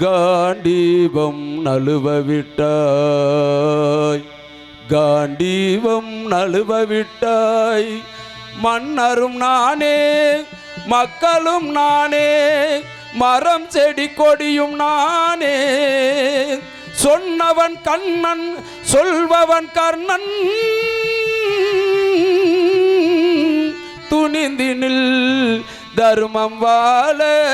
காண்டீபம் நழுவவிட்டாய். காண்டீபம் நழுவவிட்டாய். மன்னரும் நானே மக்களும் நானே மரம் செடி கொடியும் நானே. சொன்னவன் கண்ணன் சொல்பவன் கர்ணன். துணிந்தினில் தர்மம் வாழ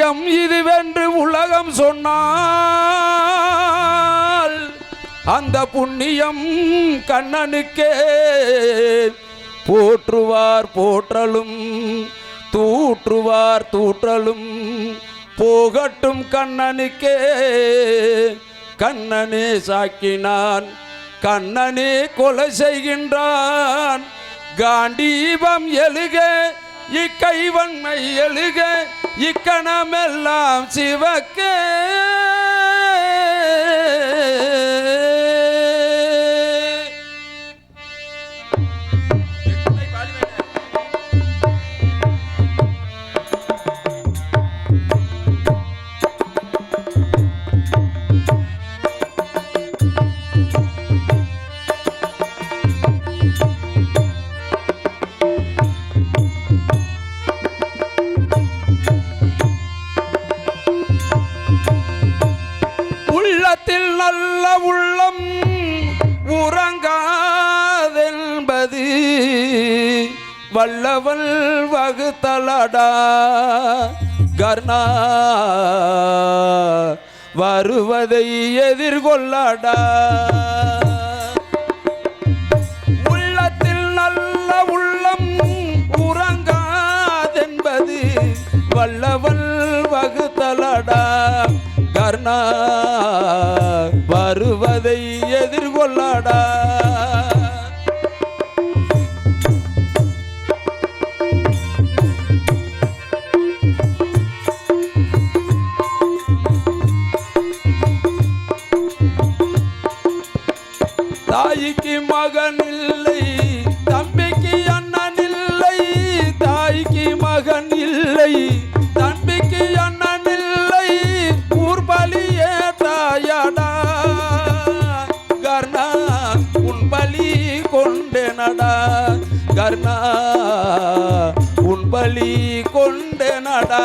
சத்தியம் இதுவென்று உலகம் சொன்னால் அந்த புண்ணியம் கண்ணனுக்கே போற்றுவார் போற்றலும் தூற்றுவார் தூற்றலும் போகட்டும் கண்ணனுக்கே. கண்ணனே சாக்கினான் கண்ணனே கொலை செய்கின்றான் காண்டீபம் எழுக இக்கைவன்மை எழுக இக்கணமெல்லாம் சிவக்கே. நல்ல உள்ளம் உறங்காதென்பது வல்லவள் வகுத்தலடா. கர்ணா வருவதை எதிர்கொள்ளடா. உள்ளத்தில் நல்ல உள்ளம் உறங்காதென்பது வல்லவள் வகுத்தலடா. கர்ணா தாய்க்கு மகன் இல்லை தம்பிக்கு அண்ணன் இல்லை தாய்க்கு மகன் இல்லை தம்பிக்கு அண்ணன் இல்லை ஊர்பலியே தாயடா. கர்ணா உன் பலி கொண்டேனடா. கர்ணா உன் பலி கொண்டேனடா.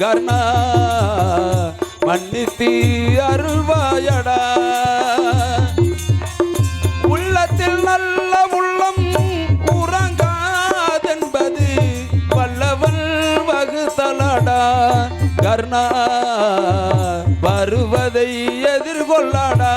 கர்ணா மன்னித்தி அருள்வாயடா. உள்ளத்தில் நல்ல உள்ளம் உறங்காதென்பது வல்லவன் வகுத்தலடா. கர்ணா வருவதை எதிர்கொள்ளடா.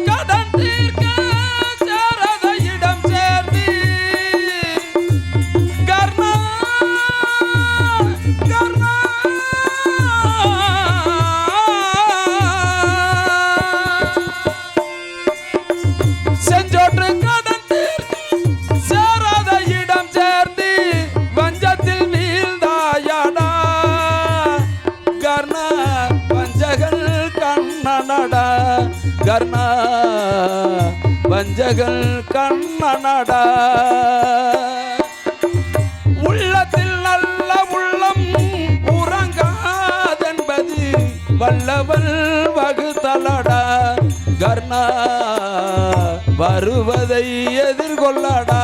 கடன் தீர்க்க கர்ணா வஞ்சகல் கண்ணனடா. உள்ளத்தில் நல்ல உள்ளம் உறங்காதென்பது வல்லவல் வகுத்தலடா. கர்ணா வருவதை எதிர்கொள்ளடா.